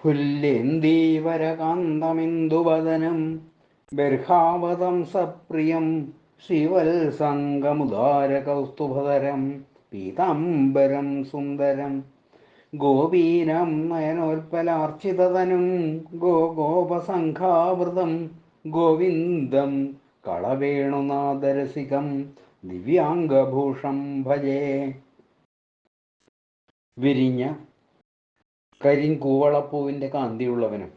പുല്ലേന്ദീവരകാന്തമിന്ദുവദനം ബർഹാവതം സപ്രിയം ശിവൽസംഗമുദാരകൗസ്തുഭതരം പീതാംബരം സുന്ദരം ഗോപീനം നയനോൽപ്പലാർച്ചിതനും ഗോഗോപസംഘാവൃതം ഗോവിന്ദം കളവേണുനാദരസികം ദിവ്യാംഗഭൂഷം ഭജേ വിരിഞ്ഞ കരിങ്കൂവളപ്പൂവിന്റെ കാന്തിയുള്ളവനും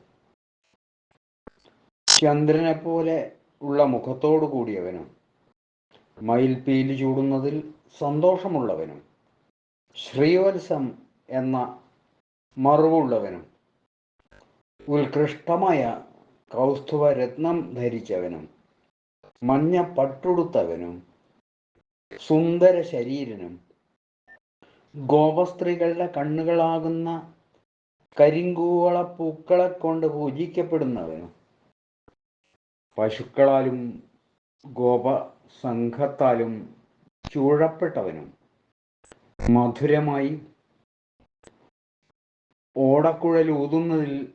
ചന്ദ്രനെ പോലെ ഉള്ള മുഖത്തോടു കൂടിയവനും മയിൽപീലി ചൂടുന്നതിൽ സന്തോഷമുള്ളവനും ശ്രീവത്സം എന്ന മറുവുള്ളവനും ഉത്കൃഷ്ടമായ കൗസ്തുവ രത്നം ധരിച്ചവനും മഞ്ഞ പട്ടുടുത്തവനും സുന്ദര ശരീരനും ഗോപസ്ത്രീകളുടെ കണ്ണുകളാകുന്ന കരിങ്കൂവള പൂക്കളെ കൊണ്ട് പൂജിക്കപ്പെടുന്നവനും പശുക്കളാലും ഗോപ സംഘത്താലും ചൂഴപ്പെട്ടവനും മധുരമായി ഓടക്കുഴൽ ഊതുന്നതിൽ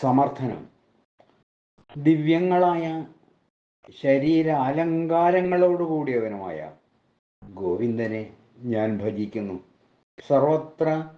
സമർത്ഥനും. ദിവ്യങ്ങളായ ശരീര അലങ്കാരങ്ങളോടുകൂടിയവനുമായ ഗോവിന്ദനെ ഞാൻ ഭജിക്കുന്നു. സർവത്ര